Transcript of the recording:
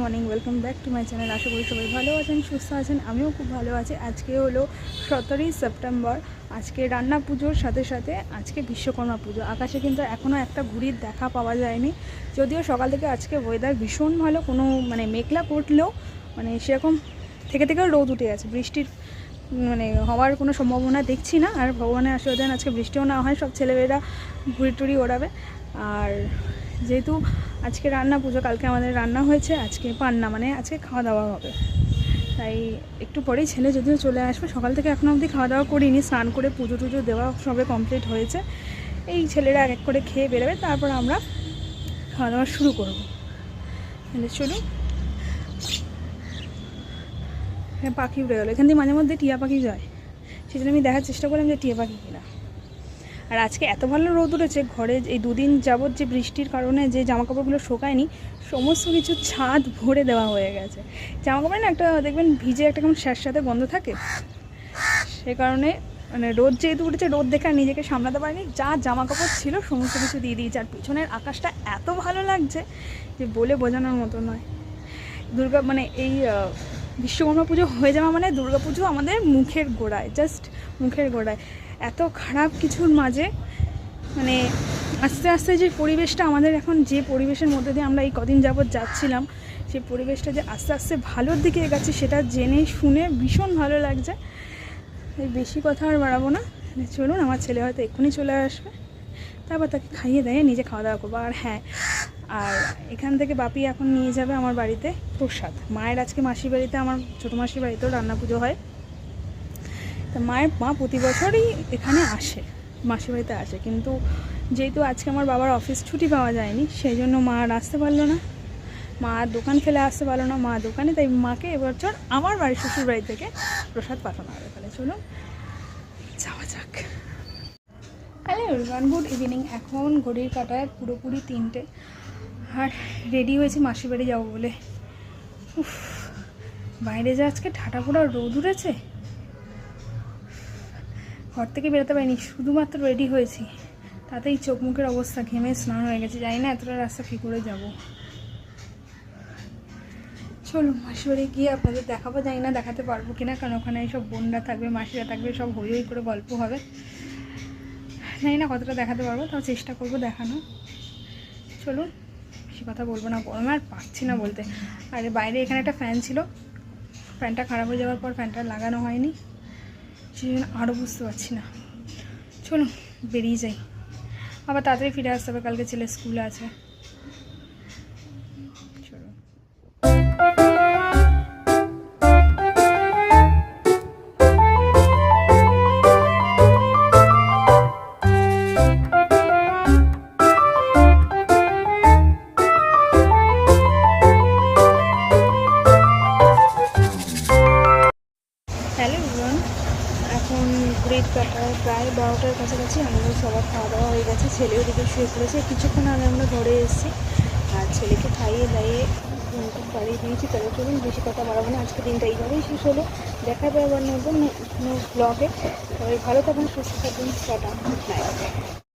Morning, welcome back to my channel. আশা করি সবাই ভালো আছেন, সুস্থ আছেন, আমিও খুব ভালো আছি। আজকে হলো সতেরোই সেপ্টেম্বর, আজকে রান্না পুজোর সাথে সাথে আজকে বিশ্বকর্মা পুজো। আকাশে কিন্তু এখনও একটা ঘুড়ির দেখা পাওয়া যায়নি। যদিও সকাল থেকে আজকে ওয়েদার ভীষণ ভালো, কোনো মানে মেঘলা করলেও মানে সেরকম থেকে থেকেও রোদ উঠে আছে। বৃষ্টির মানে হওয়ার কোনো সম্ভাবনা দেখছি না। আর ভগবানের আশীর্বাদ আজকে বৃষ্টিও না হয়, সব ছেলেমেয়েরা ঘুড়ি টুড়ি ওড়াবে। আর যেহেতু আজকে রান্না পুজো, কালকে আমাদের রান্না হয়েছে, আজকে পান্না মানে আজকে খাওয়া দাওয়া হবে। তাই একটু পরেই ছেলে যদিও চলে আসবে, সকাল থেকে এখনও অবধি খাওয়া দাওয়া করিনি, স্নান করে পুজো টুজো দেওয়া সবে কমপ্লিট হয়েছে। এই ছেলেরা এক এক করে খেয়ে বেরোবে, তারপর আমরা খাওয়া দাওয়া শুরু করব। তাহলে চলুন। হ্যাঁ পাখি উড়ে গেলো। এখান দিয়ে মাঝে মধ্যে টিয়া পাখি যায়। সেজন্য আমি দেখার চেষ্টা করলাম যে টিয়া পাখি কিনা। আর আজকে এত ভালো রোদ উঠেছে, ঘরে এই দুদিন যাবৎ যে বৃষ্টির কারণে যে জামা কাপড়গুলো শোকায়নি, সমস্ত কিছু ছাদ ভরে দেওয়া হয়ে গেছে। জামা কাপড়ে না একটা, দেখবেন ভিজে একটা কেমন স্যাঁতস্যাঁতে গন্ধ থাকে? সে কারণে মানে রোদ যেহেতু উঠেছে, রোদ দেখে আর নিজেকে সামলাতে পারিনি। যা জামা কাপড় ছিল, সমস্ত কিছু দিয়ে দিয়েছে। আর পিছনের আকাশটা এত ভালো লাগছে যে বলে বোঝানোর মতো নয়। দুর্গা মানে এই বিশ্বকর্মা পুজো হয়ে যাওয়া মানে দুর্গা পুজো আমাদের মুখের গোড়ায় জাস্ট মুখের গোড়ায়। এত খারাপ কিছুর মাঝে মানে আস্তে আস্তে যে পরিবেশটা আমাদের এখন, যে পরিবেশের মধ্যে দিয়ে আমরা এই কদিন যাবৎ যাচ্ছিলাম সেই পরিবেশটা যে আস্তে আস্তে ভালোর দিকে এগাচ্ছে সেটা জেনে শুনে ভীষণ ভালো লাগছে। এই বেশি কথা আর বাড়াবো না। চলুন, আমার ছেলে হয়তো এক্ষুনি চলে আসবে। তারপর তাকে খাইয়ে দেয়, নিজে খাওয়া দাওয়া করব। আর হ্যাঁ আর এখান থেকে বাপি এখন নিয়ে যাবে আমার বাড়িতে প্রসাদ। মায়ের আজকে মাসির বাড়িতে, আমার ছোটো মাসির বাড়িতেও রান্না পুজো হয়। তা মায়ের মা প্রতি বছরই এখানে আসে মাসির বাড়িতে আসে। কিন্তু যেহেতু আজকে আমার বাবার অফিস ছুটি পাওয়া যায়নি, সেই জন্য মা আর আসতে পারল না। মা আর দোকান ফেলে আসতে পারল না, মা দোকানে, তাই মাকে এবছর আমার বাড়ির শ্বশুর বাড়ি থেকে প্রসাদ পাঠানো হবে তাহলে চলুন, যাওয়া যাক। হ্যালো এভরিওয়ান গুড ইভিনিং এখন ঘড়ির কাটায় পুরোপুরি তিনটে। আর রেডি হয়েছি মাসির বাড়ি যাব বলে। উফ, বাইরে যা আজকে ঠাটা পোড়া রোদ উঠেছে ঘর থেকে বেরোতে পারিনি, শুধুমাত্র রেডি হয়েছি। তাতেই চোখ মুখের অবস্থা ঘেমে স্নান হয়ে গেছে, জানি না এতটা রাস্তা কী করে যাব। চলুন মাসির বাড়ি গিয়ে আপনাদের দেখাবো, জানি না দেখাতে পারব কিনা, কারণ ওখানে সব বোনরা থাকবে, মাসিরা থাকবে, সব হই হই করে গল্প হবে। জানি না কতটা দেখাতে পারব, তাও চেষ্টা করব দেখানো চলুন, বেশি কথা বলব না, গরমে আর পারছি না বলতে। আর বাইরে এখানে একটা ফ্যান ছিল ফ্যানটা খারাপ হয়ে যাওয়ার পর ফ্যানটা লাগানো হয়নি। সেই জন্য আরও বুঝতে পারছি না। চলুন, বেরিয়ে যাই। আবার তাড়াতাড়ি ফিরে আসতে হবে, কালকে ছেলে স্কুল আছে। হ্যালো এখন গ্রেট কাটার প্রায় বারোটার কাছাকাছি আমাদের সবার খাওয়া দাওয়া হয়ে গেছে। ছেলেও দিকে শুয়ে পড়েছে। কিছুক্ষণ আগে আমরা ঘরে এসেছি আর ছেলেকে খাইয়ে দাইয়ে বাড়িয়ে দিয়েছি। তবে চলুন বেশি কথা বাড়াবো না। আজকে দিনটা এইভাবেই শেষ হলো। দেখা যাবে আবার নতুন ব্লগে তবে ভালো থাকুন, সুস্থ থাকুন।